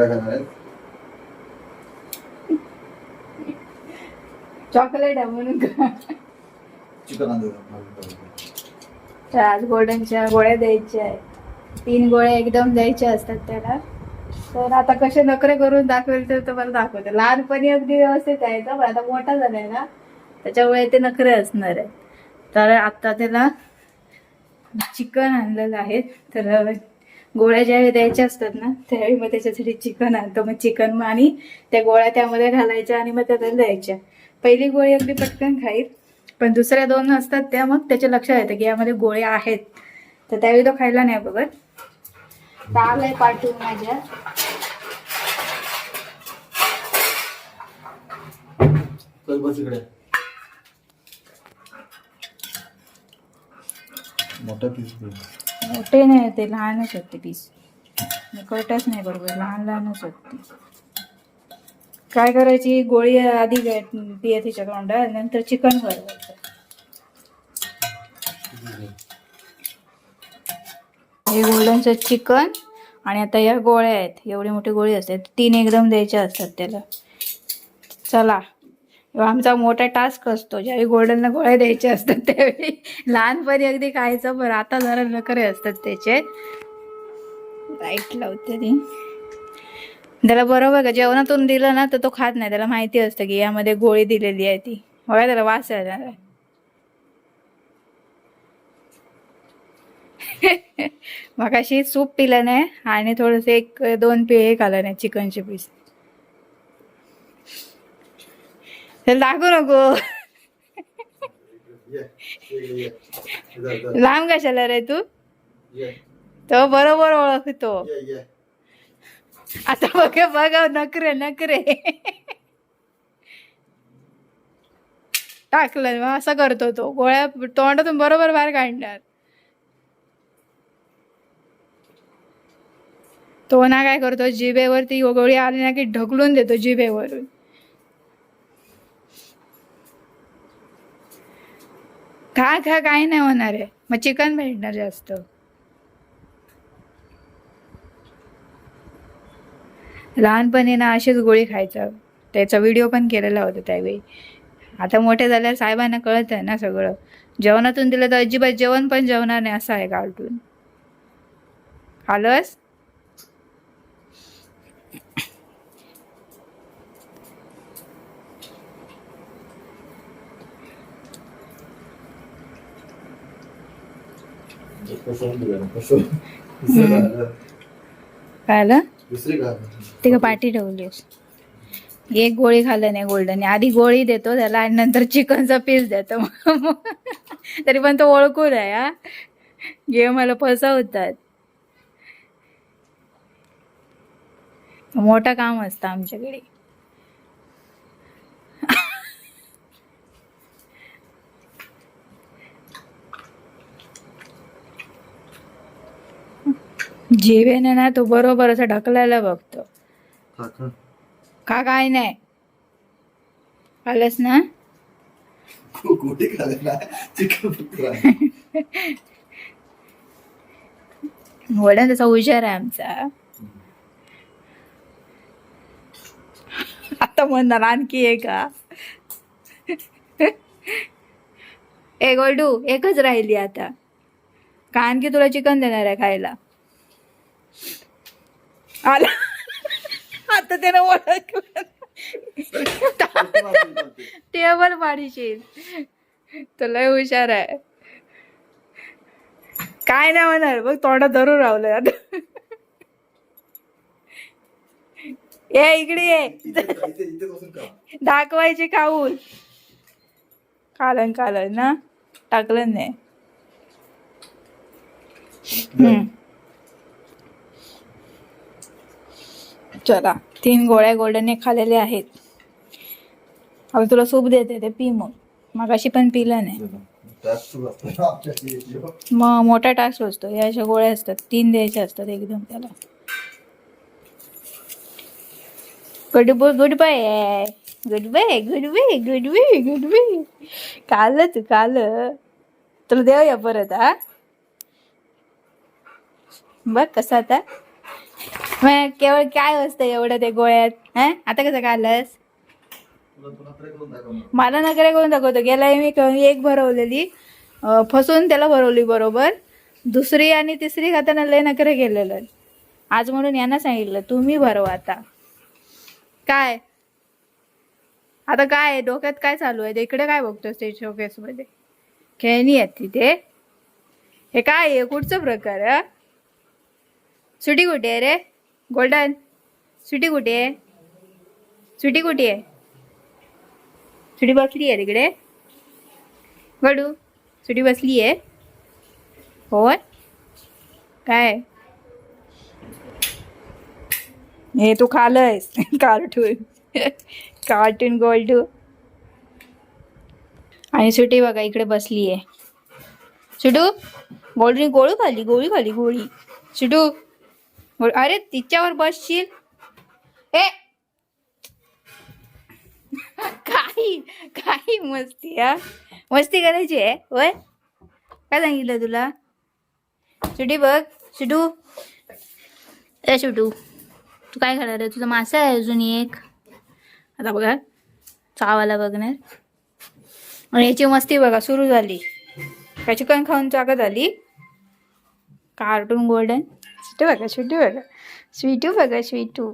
गोळ्या खाणार आहेत चॉकलेट आहे म्हणून का? चिकन आणलं तर आज गोल्डनच्या गोळ्या द्यायच्या आहेत तीन गोळ्या एकदम द्यायच्या असतात त्याला. तर आता कसे नखरे करून दाखवेल तर तुम्हाला दाखवते. लहानपणी अगदी व्यवस्थित आहे तर पण आता मोठा झालाय ना. त्याच्यामुळे ते नखरे असणार आहे तर आता त्याला चिकन आणलेलं आहे. तर गोळ्या ज्यावेळी द्यायच्या असतात ना त्यावेळी मग त्याच्यासाठी चिकन आणतो. मग चिकन मग आणि त्या गोळ्या त्यामध्ये घालायच्या आणि मग त्याला द्यायच्या. पहिली गोळी अगदी पटकन खाईल पण दुसऱ्या दोन असतात त्या मग त्याच्या लक्षात येतं की यामध्ये गोळ्या आहेत. तर त्यावेळी तो खायला नाही बघत. दाल आहे पाठवून माझ्या. मोठा पीस मोठे नाही ते लहानच होते पीस कटच नाही बरोबर लहान लहानच होते. काय करायची? गोळी आधी पिया तिच्या तोंडात नंतर चिकन भरवायचं हे गोल्डनचं चिकन आणि आता या गोळ्या आहेत. एवढी मोठी गोळी असते तीन एकदम द्यायच्या असतात त्याला. चला. आमचा मोठा टास्क असतो ज्यावेळी गोल्डनला गोळ्या द्यायचे असतात त्यावेळी लहानपणी अगदी खायचं पण आता जरा नखरे असतात त्याचे. लाइट लावते ती. त्याला बरोबर का? जेवणातून दिलं ना तर तो खात नाही. त्याला माहिती असतं की यामध्ये गोळी दिलेली आहे ती. बघा त्याला वास येणार मग अशी सूप पिलं नाही आणि थोडंसं एक दोन पि हे खाल्लं नाही चिकनचे पीस. दाखवू नको. लांब कशाला रे तू तो बरोबर ओळखतो आता बघ बघ नकरे नकरे टाकलं मग असं करतो तो गोळ्या तोंडातून बरोबर बाहेर काढणार तो ना काय करतो जिभेवरती गोळी आली ना की ढकलून देतो जिभेवरून खा खा काही नाही होणार आहे. मग चिकन भेटणार जास्त. लहानपणी ना अशीच गोळी खायचा. त्याचा व्हिडिओ पण केलेला होता त्यावेळी. आता मोठे झाल्यावर साहेबांना कळत आहे ना सगळं. जेवणातून दिलं तर अजिबात जेवण पण जेवणार नाही असं आहे गावटून आलंस? दुसरी का ते का पाठी ठेवलीस एक गोळी खाल्लं नाही गोल्डन आधी गोळी देतो त्याला आणि नंतर चिकनचा पीस देतो. तरी पण तो ओळखून आहे हा. घे मला फसवतात. मोठं काम असतं आमच्याकडे. जेवेने ना तो बरोबर असं ढकलायला बघतो. का? काय नाही. आलंस ना? गोटी खाल्ले ना? चिकन फक्त राहिलं. वडा तसा हुशार आहे आमचा. आता म्हणणार आणखी एक का ए गोल्डू एकच राहिली आता. का आणखी तुला चिकन देणार आहे खायला? आला. आता त्यानं ओळखलं टेबल पाडीशील तो लय हुशार आहे. काय नाही म्हणणार बघ तोंडा धरून रावलंय आता. ये इकडे ये. दाखवायचे दाखवायची खाऊन. कालन कालन ना टाकलं नाही. चला तीन गोळ्या गोल्डनने खाल्लेले आहेत. आता तुला सूप देते ते पी मग. मगाशी पण पिलं नाही. मग मोठा टास्क असतो. या अशा गोळ्या असतात. तीन द्यायच्या असतात एकदम त्याला. Good boy goodbye goodbye goodbye goodbye goodbye काल तू काल. तुला देऊया परत हा? बघ कसा आता. मग केवळ काय असतं एवढं ते गोळ्यात? हं? आता कसं खाल्लंस? मला नकरे करून दाखवतो. गेला मी एक भरवलेली. फसून त्याला भरवली बरोबर. दुसरी आणि तिसरी खाताना लय नकरे केलेलं. आज म्हणून यांना सांगितलं तुम्ही भरवा आता. काय? आता काय? आहे? डोक्यात काय चालू आहे? ते इकडे काय बघतो ते शोकेस मध्ये? खेळणी आहेत तिथे. हे काय आहे? कुठचं प्रकार सुटी कुठे आहे रे? गोल्डन. सुटी कुठे आहे? स्वीटी कुठे आहे? सुटी बसली आहे तिकडे. गडू सुटी बसली आहे. होय काय? हे तू खालस कार्टून. कार्टून गोल्डू. आणि सुटी बघा इकडे बसली आहे. सुटू गोळी गोळी खाली गोळी खाली गोळी. सुटू अरे तिच्यावर बसशील? ए! काही काही मस्ती हा. मस्ती करायची आहे होय? काय सांगितलं तुला? सुटी बघ सुटू ए सुटू तू काय करणार आहे? तुझा मासा आहे अजून एक. आता बघा चावाला बघणार. आणि याची मस्ती बघा सुरू झाली. काय चिकन खाऊन चाकत झाली कार्टून गोल्डन. सुटू बघा सुटू बघा स्वीटू बघा स्वीटू